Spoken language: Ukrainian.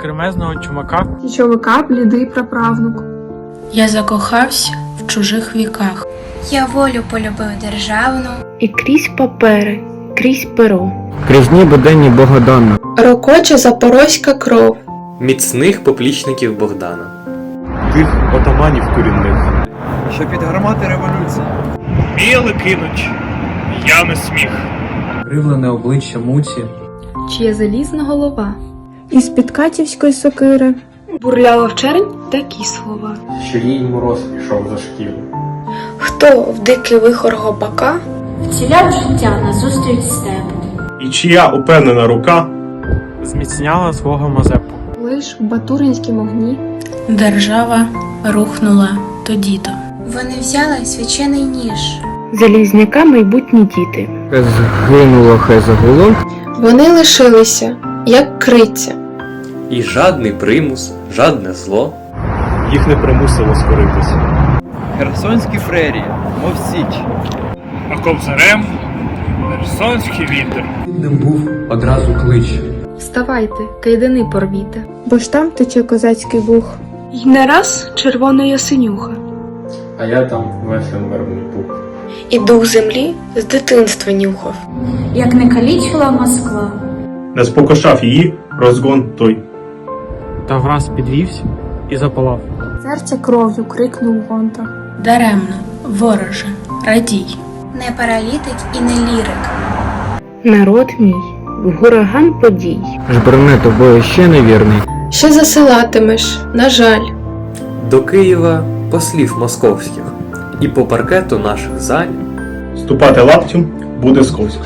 кремезного чумака. Січовика блідий праправнук. Я закохався в чужих віках. Я волю полюбив державну, І крізь папери, крізь перо. Крізь ніби денні Богодана. Рокоче запорозька кров. міцних поплічників Богдана. тих отаманів корінних. що під гармати революції. Міли кинуть. Я не сміх. Кривлене обличчя Муці, Чия залізна голова. Із підкатівської сокири. Бурляла в чернь такі слова. що мороз пішов за шкіру. Хто в дикий вихор гопака вціляв життя назустріч степу. І чия упевнена рука Зміцняла свого Мазепу. Лиш в батуринськім огні. держава рухнула тоді-то. Вони взяли свячений ніж. Залізняка майбутні діти. Хай згинуло, хай загуло. Вони лишилися, як криця. І жадний примус, жадне зло. їх не примусило скоритися. Херсонські фрерії, мов січ. А кобзарем Херсонський вітер. Видним був одразу клич. Вставайте, кайдани порвіте. Бо ж там тече козацький бух. І не раз червона синюха. А я там веселим вербний пух. І дух землі з дитинства нюхав. Як не калічила Москва, Не спокушав її розгон той. Та враз підвівся і запалав. Серце кров'ю крикнув Гонта. Даремно, вороже, радій. не паралітик і не лірик. Народ мій, в ураган подій. Жберне тобою ще невірний. Ще засилатимеш, на жаль. До Києва послів московських, і по паркету наших заль Ступати лаптем буде сковсько.